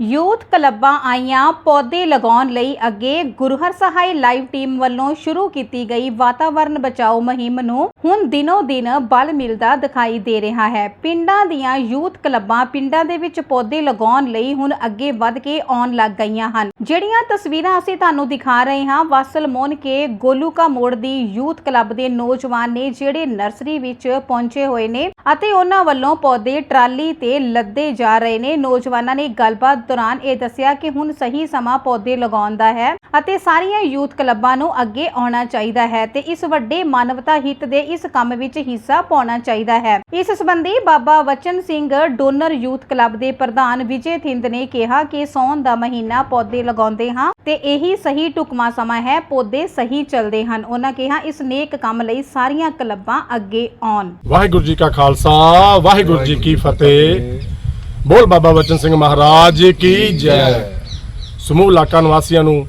Youth ਕਲੱਬਾਂ ਆਈਆਂ ਪੌਦੇ ਲਗਾਉਣ ਲਈ ਅੱਗੇ ਗੁਰਹਰ ਸਹਾਇ ਲਾਈਵ ਟੀਮ ਵੱਲੋਂ ਸ਼ੁਰੂ ਕੀਤੀ ਗਈ ਵਾਤਾਵਰਣ ਬਚਾਓ ਮੁਹਿੰਮ ਨੂੰ ਹੁਣ ਦਿਨੋ ਦਿਨ ਬਲ ਮਿਲਦਾ ਦਿਖਾਈ ਦੇ ਰਿਹਾ ਹੈ। ਪਿੰਡਾਂ ਦੀਆਂ ਯੂਥ ਕਲੱਬਾਂ ਪਿੰਡਾਂ ਦੇ ਵਿੱਚ ਪੌਦੇ ਲਗਾਉਣ ਲਈ ਹੁਣ ਅੱਗੇ ਵੱਧ ਕੇ ਆਉਣ ਲੱਗ ਗਈਆਂ ਹਨ। ਜਿਹੜੀਆਂ ਤਸਵੀਰਾਂ ਅਸੀਂ ਤੁਹਾਨੂੰ ਦਿਖਾ ਰਹੇ ਹਾਂ, ਵਾਸਲ ਮੋਨ ਕੇ ਗੋਲੂਕਾ ਮੋੜ ਦੀ ਯੂਥ ਕਲੱਬ ਦੇ ਨੌਜਵਾਨ ਨੇ ਜਿਹੜੇ ਨਰਸਰੀ ਵਿੱਚ ਪਹੁੰਚੇ ਹੋਏ ਨੇ ਅਤੇ ਉਹਨਾਂ ਵੱਲੋਂ ਪੌਦੇ ਟਰਾਲੀ ਤੇ ਲੱਦੇ ਜਾ ਰਹੇ ਨੇ। ਨੌਜਵਾਨਾਂ ਨੇ ਗੱਲਬਾਤ ਦੌਰਾਨ ਇਹ ਦੱਸਿਆ ਕਿ ਹੁਣ ਸਹੀ ਸਮਾਂ ਪੌਦੇ ਲਗਾਉਣ ਦਾ ਹੈ ਅਤੇ ਸਾਰੀਆਂ ਯੂਥ ਕਲੱਬਾਂ ਨੂੰ ਅੱਗੇ ਆਉਣਾ ਚਾਹੀਦਾ ਹੈ ਤੇ ਇਸ ਵੱਡੇ ਮਾਨਵਤਾ ਹਿੱਤ ਦੇ ਇਸ ਕੰਮ ਵਿੱਚ ਹਿੱਸਾ ਪਾਉਣਾ ਚਾਹੀਦਾ ਹੈ। ਇਸ ਸੰਬੰਧੀ ਬਾਬਾ ਵਚਨ ਸਿੰਘ ਡੋਨਰ ਯੂਥ ਕਲੱਬ ਦੇ ਪ੍ਰਧਾਨ ਵਿਜੇ ਥਿੰਦ ਨੇ ਕਿਹਾ ਕਿ ਸੌਣ ਦਾ ਮਹੀਨਾ ਪੌਦੇ ਲਗਾਉਂਦੇ ਹਾਂ ਤੇ ਇਹੀ ਸਹੀ ਟੁਕਮਾ ਸਮਾਂ ਹੈ, ਪੌਦੇ ਸਹੀ ਚੱਲਦੇ ਹਨ। ਉਹਨਾਂ ਕਿਹਾ, ਇਸ ਨੇਕ ਕੰਮ ਲਈ ਸਾਰੀਆਂ ਕਲੱਬਾਂ ਅੱਗੇ ਆਉਣ। ਵਾਹਿਗੁਰੂ ਜੀ ਕਾ ਖਾਲਸਾ, ਵਾਹਿਗੁਰੂ ਜੀ ਕੀ ਫਤਿਹ। ਬੋਲ ਬਾਬਾ ਬਚਨ ਸਿੰਘ ਮਹਾਰਾਜ ਕੀ ਜੈ। ਸਮੂਹ ਇਲਾਕਾ ਨਿਵਾਸੀਆਂ ਨੂੰ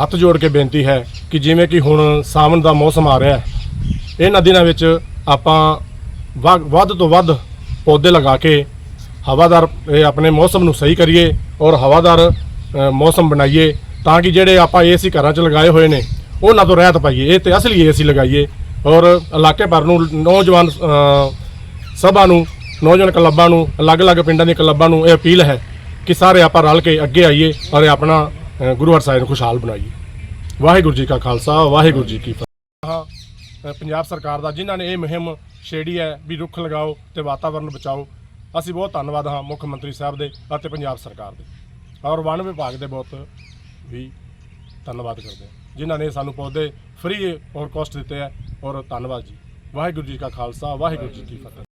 ਹੱਥ ਜੋੜ ਕੇ ਬੇਨਤੀ ਹੈ ਕਿ ਜਿਵੇਂ ਕਿ ਹੁਣ ਸਾਵਣ ਦਾ ਮੌਸਮ ਆ ਰਿਹਾ ਹੈ, ਇਹਨਾਂ ਦਿਨਾਂ ਵਿੱਚ ਆਪਾਂ ਵ- ਵੱਧ ਤੋਂ ਵੱਧ ਪੌਦੇ ਲਗਾ ਕੇ ਹਵਾਦਾਰ, ਇਹ ਆਪਣੇ ਮੌਸਮ ਨੂੰ ਸਹੀ ਕਰੀਏ ਔਰ ਹਵਾਦਾਰ ਮੌਸਮ ਬਣਾਈਏ ਤਾਂ ਕਿ ਜਿਹੜੇ ਆਪਾਂ ਏਸੀ ਘਰਾਂ 'ਚ ਲਗਾਏ ਹੋਏ ਨੇ, ਉਹਨਾਂ ਤੋਂ ਰਹਿਤ ਪਾਈਏ। ਇਹ ਤੇ ਅਸਲੀ ਏਸੀ ਲਗਾਈਏ ਔਰ ਇਲਾਕੇ ਭਰ ਨੂੰ ਨੌਜਵਾਨ ਸਭਾ ਨੂੰ ਨੌਜਵਾਨ ਕਲੱਬਾਂ ਨੂੰ ਅਲੱਗ-ਅਲੱਗ ਪਿੰਡਾਂ ਦੀਆਂ ਕਲੱਬਾਂ ਨੂੰ ਇਹ ਅਪੀਲ ਹੈ ਕਿ ਸਾਰੇ ਆਪਾਂ ਰਲ ਕੇ ਅੱਗੇ ਆਈਏ ਔਰ ਆਪਣਾ ਅ, ਗੁਰੂ ਹਰਸਾਏ ਨੂੰ ਖੁਸ਼ਹਾਲ ਬਣਾਈਏ। ਵਾਹਿਗੁਰੂ ਜੀ ਕਾ ਖਾਲਸਾ ਵਾਹਿਗੁਰੂ ਜੀ ਕੀ ਫਤਿਹ। ਹਾਂ ਪੰਜਾਬ ਸਰਕਾਰ ਦਾ ਜਿਨ੍ਹਾਂ ਨੇ ਇਹ ਮੁਹਿੰਮ ਛੇੜੀ ਹੈ ਵੀ ਰੁੱਖ ਲਗਾਓ ਤੇ ਵਾਤਾਵਰਣ ਬਚਾਓ ਅਸੀਂ ਬਹੁਤ ਧੰਨਵਾਦ ਹਾਂ ਮੁੱਖ ਮੰਤਰੀ ਸਾਹਿਬ ਦੇ ਅਤੇ ਪੰਜਾਬ ਸਰਕਾਰ ਦੇ। ਔਰ ਵਣ ਵਿਭਾਗ ਦੇ ਬਹੁਤ ਵੀ ਧੰਨਵਾਦ ਕਰਦੇ ਹਾਂ ਜਿਨ੍ਹਾਂ ਨੇ ਸਾਨੂੰ ਪੌਦੇ ਫ੍ਰੀ ਔਰ ਕੋਸਟ ਦਿੱਤੇ ਹੈ। ਔਰ ਧੰਨਵਾਦ ਜੀ। ਵਾਹਿਗੁਰੂ ਜੀ ਕਾ ਖਾਲਸਾ ਵਾਹਿਗੁਰੂ ਜੀ ਕੀ ਫਤਿਹ।